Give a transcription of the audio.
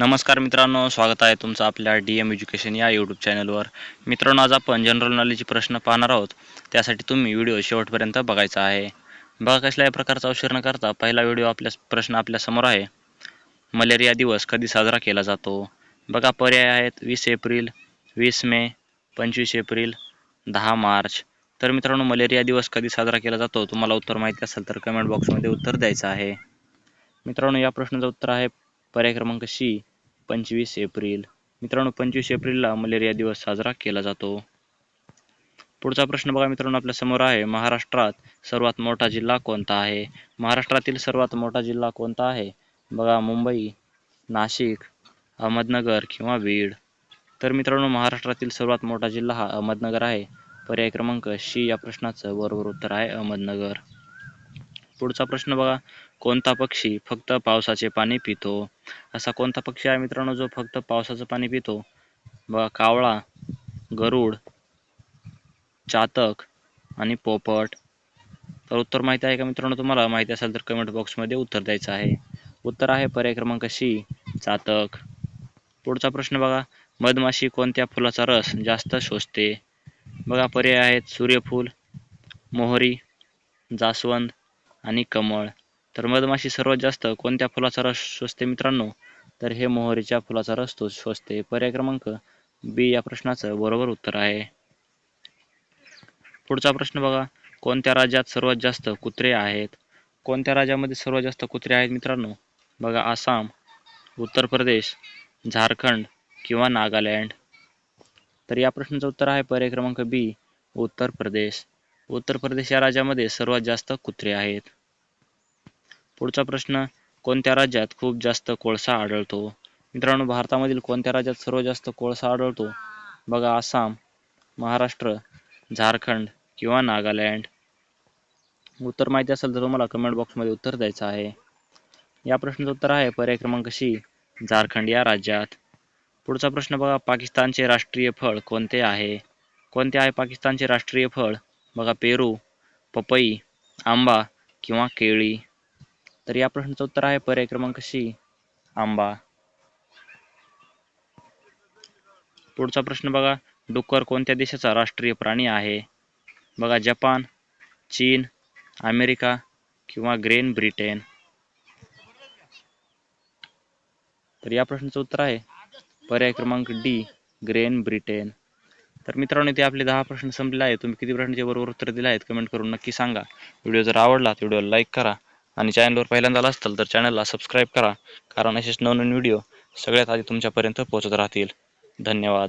नमस्कार मित्रांनो स्वागत आहे तुमचं आपल्या डी एम एज्युकेशन या यूट्यूब चॅनलवर मित्रांनो आज आपण जनरल नॉलेजचे प्रश्न पाहणार आहोत. त्यासाठी तुम्ही व्हिडिओ शेवटपर्यंत बघायचा आहे. बघा कसल्याही प्रकारचा उशीर न करता पहिला व्हिडिओ आपल्या प्रश्न आपल्यासमोर आहे. मलेरिया दिवस कधी साजरा केला जातो? बघा पर्याय आहेत वीस एप्रिल वीस मे पंचवीस एप्रिल दहा मार्च. तर मित्रांनो मलेरिया दिवस कधी साजरा केला जातो? तुम्हाला उत्तर माहिती असेल तर कमेंट बॉक्समध्ये उत्तर द्यायचं आहे. मित्रांनो या प्रश्नाचं उत्तर आहे पर्याय क्रमांक सी. पंचवीस एप्रिल. मित्रांनो पंचवीस एप्रिलला मलेरिया दिवस साजरा केला जातो. पुढचा प्रश्न बघा मित्रांनो आपल्यासमोर आहे महाराष्ट्रात सर्वात मोठा जिल्हा कोणता आहे? महाराष्ट्रातील सर्वात मोठा जिल्हा कोणता आहे? बघा मुंबई नाशिक अहमदनगर किंवा बीड. तर मित्रांनो महाराष्ट्रातील सर्वात मोठा जिल्हा हा अहमदनगर आहे. पर्याय क्रमांक शी या प्रश्नाचं बरोबर उत्तर आहे अहमदनगर. पुढचा प्रश्न बघा. कोणता पक्षी फक्त पावसाचे पाणी पितो? असा कोणता पक्षी आहे मित्रांनो जो फक्त पावसाचं पाणी पितो? बघा कावळा गरुड चातक आणि पोपट. तर उत्तर माहिती आहे का मित्रांनो तुम्हाला? माहिती असेल तर कमेंट बॉक्समध्ये उत्तर द्यायचं आहे. उत्तर आहे पर्याय क्रमांक सी चातक. पुढचा प्रश्न बघा. मधमाशी कोणत्या फुलाचा रस जास्त शोषते? बघा पर्याय आहेत सूर्यफूल मोहरी जास्वंद आणि कमळ. तर मधमाशी सर्वात जास्त कोणत्या फुलाचा रस शोषते मित्रांनो? तर हे मोहरीच्या फुलाचा रस तो शोषते. पर्याय क्रमांक बी या प्रश्नाचं बरोबर उत्तर आहे. पुढचा प्रश्न बघा. कोणत्या राज्यात सर्वात जास्त कुत्रे आहेत? कोणत्या राज्यामध्ये सर्वात जास्त कुत्रे आहेत मित्रांनो? बघा आसाम उत्तर प्रदेश झारखंड किंवा नागालँड. तर या प्रश्नाचं उत्तर आहे पर्याय क्रमांक बी उत्तर प्रदेश. उत्तर प्रदेश या राज्यामध्ये सर्वात जास्त कुत्रे आहेत. पुढचा प्रश्न कोणत्या राज्यात खूप जास्त कोळसा आढळतो? मित्रांनो भारतामधील कोणत्या राज्यात सर्वात जास्त कोळसा आढळतो? बघा आसाम महाराष्ट्र झारखंड किंवा नागालँड. उत्तर माहिती असेल तर तुम्हाला कमेंट बॉक्समध्ये उत्तर द्यायचं आहे. या प्रश्नाचं उत्तर आहे पर्याय क्रमांक सी झारखंड या राज्यात. पुढचा प्रश्न बघा पाकिस्तानचे राष्ट्रीय फळ कोणते आहे? कोणते आहे पाकिस्तानचे राष्ट्रीय फळ? बघा पेरू पपई आंबा किंवा केळी. तर या प्रश्नाचं उत्तर आहे पर्याय क्रमांक सी आंबा. पुढचा प्रश्न बघा डुक्कर कोणत्या देशाचा राष्ट्रीय प्राणी आहे? बघा जपान चीन अमेरिका किंवा ग्रेन ब्रिटेन. तर या प्रश्नाचं उत्तर आहे पर्याय क्रमांक डी ग्रेन ब्रिटेन. तर मित्रांनो ते आपले दहा प्रश्न संपले आहेत. तुम्ही किती प्रश्नाचे बरोबर उत्तर दिले आहेत कमेंट करून नक्की सांगा. व्हिडिओ जर आवडला तर व्हिडिओला लाईक करा. आणि चॅनलवर पहिल्यांदा आला असाल तर चॅनलला सबस्क्राईब करा कारण असेच नवनवीन व्हिडिओ सगळ्यात आधी तुमच्यापर्यंत पोहोचत राहतील. धन्यवाद.